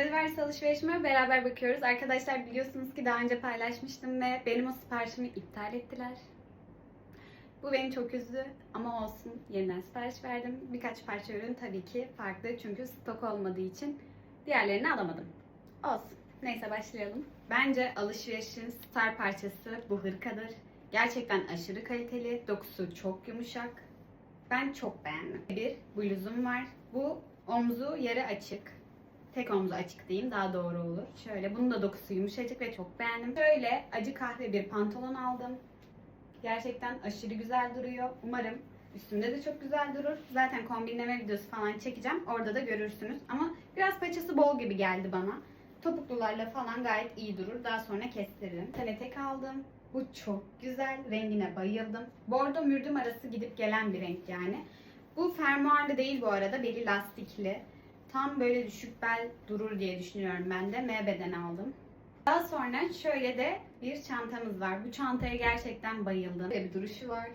Stradivarius alışverişime beraber bakıyoruz. Arkadaşlar biliyorsunuz ki daha önce paylaşmıştım ve benim o siparişimi iptal ettiler. Bu beni çok üzdü ama olsun yeniden sipariş verdim. Birkaç parça ürün tabii ki farklı çünkü stok olmadığı için diğerlerini alamadım. Olsun. Neyse başlayalım. Bence alışverişin star parçası bu hırkadır. Gerçekten aşırı kaliteli. Dokusu çok yumuşak. Ben çok beğendim. Bir bluzum var. Bu omzu yarı açık. Tek omzu açık diyeyim daha doğru olur. Şöyle bunun da dokusu yumuşacık ve çok beğendim. Şöyle acı kahve bir pantolon aldım. Gerçekten aşırı güzel duruyor. Umarım üstümde de çok güzel durur. Zaten kombinleme videosu falan çekeceğim. Orada da görürsünüz. Ama biraz paçası bol gibi geldi bana. Topuklularla falan gayet iyi durur. Daha sonra kestiririm. Tane tek aldım. Bu çok güzel. Rengine bayıldım. Bordo mürdüm arası gidip gelen bir renk yani. Bu fermuarlı değil bu arada. Beli lastikli. Tam böyle düşük bel durur diye düşünüyorum ben de. M beden aldım. Daha sonra şöyle de bir çantamız var. Bu çantaya gerçekten bayıldım. Böyle bir duruşu var.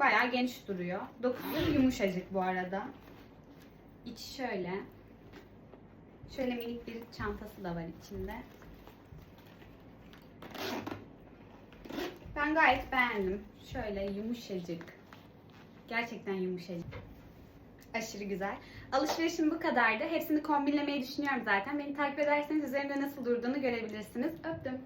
Bayağı genç duruyor. Dokusu yumuşacık bu arada. İçi şöyle. Şöyle minik bir çantası da var içinde. Ben gayet beğendim. Şöyle yumuşacık. Gerçekten yumuşacık. Aşırı güzel. Alışverişim bu kadardı. Hepsini kombinlemeyi düşünüyorum zaten. Beni takip ederseniz üzerinde nasıl durduğunu görebilirsiniz. Öptüm.